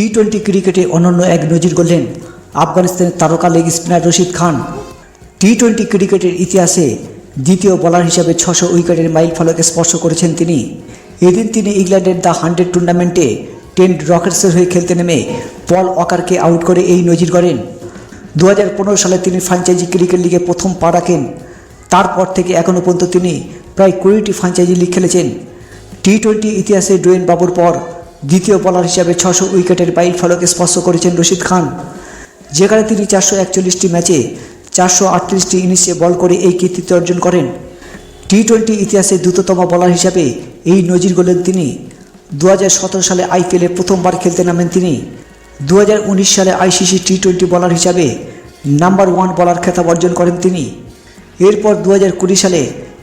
T twenty ক্রিকেটে অনন্য এক নজির গড়লেন আফগানিস্তানের তারকা leg spinner Rashid Khan. T twenty ক্রিকেটের ইতিহাসে দ্বিতীয় বোলার হিসাবে ছশো উইকেটের মাইল ফলক স্পর্শ করেছেন তিনি। এদিন তিনি ইংল্যান্ডের দ্য হান্ড্রেড টুর্নামেন্টে টেন্ট রকেটসের হয়ে খেলতে নেমে পল ওয়াকারকে আউট করে এই নজির গড়েন। দু হাজার পনেরো সালে তিনি ফ্র্যাঞ্চাইজি ক্রিকেট লিগে প্রথম পা রাখেন। তারপর থেকে এখনও পর্যন্ত তিনি প্রায় কুড়িটি ফ্র্যাঞ্চাইজি লিগ খেলেছেন। টি টোয়েন্টি ইতিহাসে ডোয়েন বাবুর পর দ্বিতীয় বোলার হিসাবে ছশো উইকেটের বাইল ফলক স্পর্শ করেছেন রশিদ খান। যেখানে তিনি চারশো একচল্লিশটি ম্যাচে চারশো আটত্রিশটি ইনিংসে বল করে এই কৃতিত্ব অর্জন করেন। টি টোয়েন্টি ইতিহাসে দ্রুততম বোলার হিসাবে এই নজির গড়লেন তিনি। দু হাজার সতেরো সালে আইপিএলে প্রথমবার খেলতে নামেন তিনি। দু হাজার উনিশ সালে আইসিসি টি টোয়েন্টি বোলার হিসাবে নাম্বার ওয়ান বলার খেতাব অর্জন করেন তিনি। এরপর দু হাজার কুড়ি সালে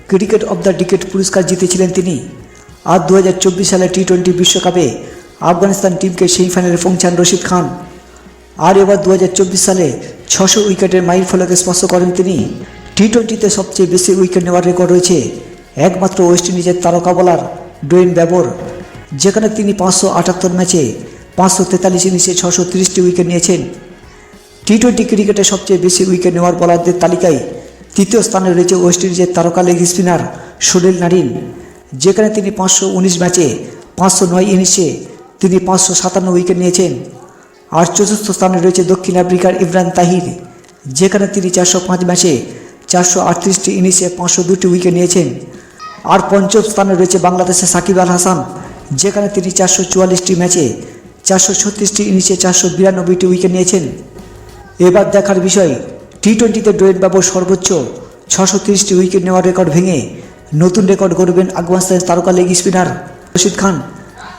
ক্রিকেট অব দ্য ডিকেট পুরস্কার জিতেছিলেন তিনি। আর দু হাজার চব্বিশ সালে টি টোয়েন্টি বিশ্বকাপে আফগানিস্তান টিমকে সেই সেমিফাইনালে পৌঁছান রশিদ খান। আর এবার দু হাজার চব্বিশ সালে ছশো উইকেটের মাইল ফলকে স্পর্শ করেন তিনি। টি টোয়েন্টিতে সবচেয়ে বেশি উইকেট নেওয়ার রেকর্ড রয়েছে একমাত্র ওয়েস্ট ইন্ডিজের তারকা বোলার ডোয়েন ব্যাবর যেখানে তিনি পাঁচশো আটাত্তর ম্যাচে পাঁচশো তেতাল্লিশ ইনিংসে ছশো তিরিশটি উইকেট নিয়েছেন। টি টোয়েন্টি ক্রিকেটে সবচেয়ে বেশি উইকেট নেওয়ার বোলারদের তালিকায় তৃতীয় স্থানে রয়েছে ওয়েস্ট ইন্ডিজের তারকা লেগ স্পিনার সুনীল নারিন। যেখানে তিনি পাঁচশো উনিশ ম্যাচে পাঁচশো নয় ইনিংসে তিনি পাঁচশো সাতান্ন উইকেট নিয়েছেন। আর চতুর্থ স্থানে রয়েছে দক্ষিণ আফ্রিকার ইমরান তাহির, যেখানে তিনি চারশো পাঁচ ম্যাচে চারশো আটত্রিশটি ইনিংসে পাঁচশো দুটি উইকেট নিয়েছেন। আর পঞ্চম স্থানে রয়েছে বাংলাদেশের সাকিব আল হাসান, যেখানে তিনি চারশো চুয়াল্লিশটি ম্যাচে চারশো ছত্রিশটি ইনিংসে চারশো বিরানব্বইটি উইকেট নিয়েছেন। এবার দেখার বিষয়, টি টোয়েন্টিতে ডোয়েট বাবু সর্বোচ্চ ছশো তিরিশটি উইকেট নেওয়ার রেকর্ড ভেঙে নতুন রেকর্ড করবেন আফগানিস্তানের তারকা লেগ স্পিনার রশিদ খান।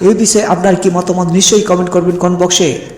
এই বিষয়ে আপনার কি মতামত? নিশ্চয়ই কমেন্ট করবেন কমেন্ট বক্সে।